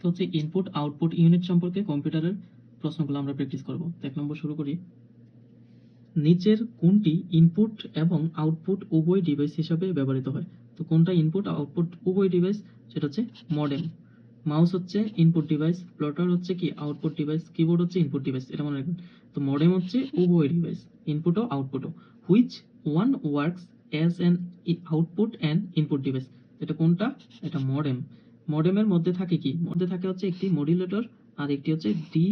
তো হচ্ছে input output unit সম্পর্কে কম্পিউটারের প্রশ্নগুলো আমরা প্র্যাকটিস করব। এক নম্বর শুরু করি। নিচের কোনটি ইনপুট এবং আউটপুট উভয় ডিভাইস হিসাবে ব্যবহৃত হয়? তো কোনটা ইনপুট আউটপুট উভয় ডিভাইস সেটা হচ্ছে মডেম মাউস হচ্ছে ইনপুট ডিভাইস প্লটার হচ্ছে কি? আউটপুট ডিভাইস কিবোর্ড হচ্ছে ইনপুট ডিভাইস এটা মনে রাখবেন। তো মডেম হচ্ছে উভয় ডিভাইস ইনপুটও আউটপুটও which one works as an output and input device এটা কোনটা? এটা মডেম মডেমের মধ্যে থাকে কি? মধ্যে থাকে হচ্ছে একটি মডিউলেটর আর একটি হচ্ছে ডি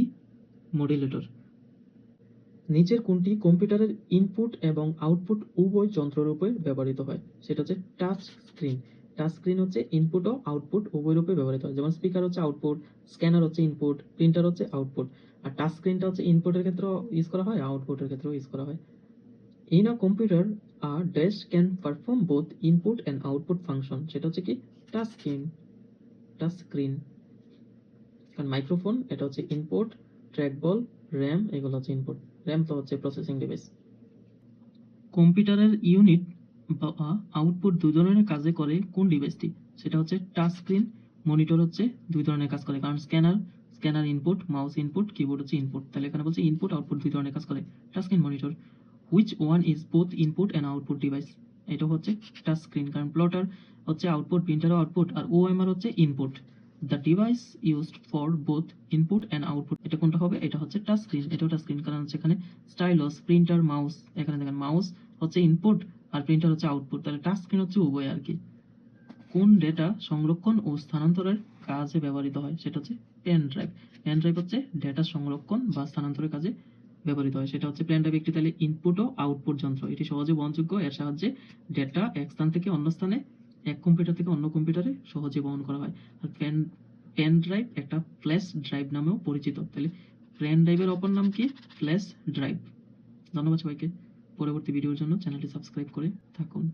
মডিউলেটর নিচের কোনটি কম্পিউটারের ইনপুট এবং আউটপুট উভয় যন্ত্ররূপে ব্যবহৃত হয়, সেটা হচ্ছে টাচ স্ক্রিন টাচ স্ক্রিন হচ্ছে ইনপুট ও আউটপুট উভয় রূপে ব্যবহৃত হয়, যেমন স্পিকার হচ্ছে আউটপুট স্ক্যানার হচ্ছে ইনপুট প্রিন্টার হচ্ছে আউটপুট আর টাচ স্ক্রিনটা হচ্ছে ইনপুটের ক্ষেত্রেও ইউজ করা হয় আউটপুটের ক্ষেত্রেও ইউজ করা হয়। In a computer a dash can perform both input and output function সেটা হচ্ছে কি টাচ স্ক্রিন টাচ স্ক্রিন কারণ মাইক্রোফোন এটা হচ্ছে ইনপুট ট্র্যাকবল র্যাম এগুলো হচ্ছে ইনপুট র্যাম তো হচ্ছে প্রসেসিং ডিভাইস কম্পিউটারের ইউনিট বা আউটপুট দুই ধরনের কাজে করে কোন ডিভাইসটি সেটা হচ্ছে টাচ স্ক্রিন মনিটর হচ্ছে দুই ধরনের কাজ করে। কারণ scanner scanner input mouse input keyboard হচ্ছে ইনপুট তাহলে এখানে বলছে ইনপুট আউটপুট দুই ধরনের কাজ করে। Touch screen monitor which one is both input and output device এটা হচ্ছে টাচ স্ক্রিন কারণ প্লটার হচ্ছে আউটপুট প্রিন্টার আউটপুট আর ওএমআর হচ্ছে input the device used for both input and output এটা কোনটা হবে? এটা হচ্ছে টাচ স্ক্রিন এটাও টাচ স্ক্রিন কারণ হচ্ছে এখানে স্টাইলস প্রিন্টার মাউস এখানে দেখেন মাউস হচ্ছে ইনপুট আর প্রিন্টার হচ্ছে আউটপুট তাহলে টাচ স্ক্রিন হচ্ছে উভয় আর কি। কোন ডেটা সংরক্ষণ ও স্থানান্তরের কাজে ব্যবহৃত হয়? সেটা হচ্ছে পেন ড্রাইভ পেন ড্রাইভ হচ্ছে ডেটা সংরক্ষণ বা স্থানান্তরের কাজে ব্যবহৃত হয়। সেটা হচ্ছে ড্রাইভ একটি তাহলে ইনপুট ও আউটপুট যন্ত্র। এটি সহজে বহনযোগ্য, এর সাহায্যে ডেটা এক স্থান থেকে অন্য স্থানে, এক কম্পিউটার থেকে অন্য কম্পিউটারে সহজে বহন করা হয়। আর পেন পেন ড্রাইভ একটা ফ্ল্যাশ ড্রাইভ নামেও পরিচিত। তাহলে পেন ড্রাইভের অপর নাম কি? ফ্ল্যাশ ড্রাইভ ধন্যবাদ সবাইকে। পরবর্তী ভিডিওর জন্য চ্যানেলটি সাবস্ক্রাইব করে থাকুন।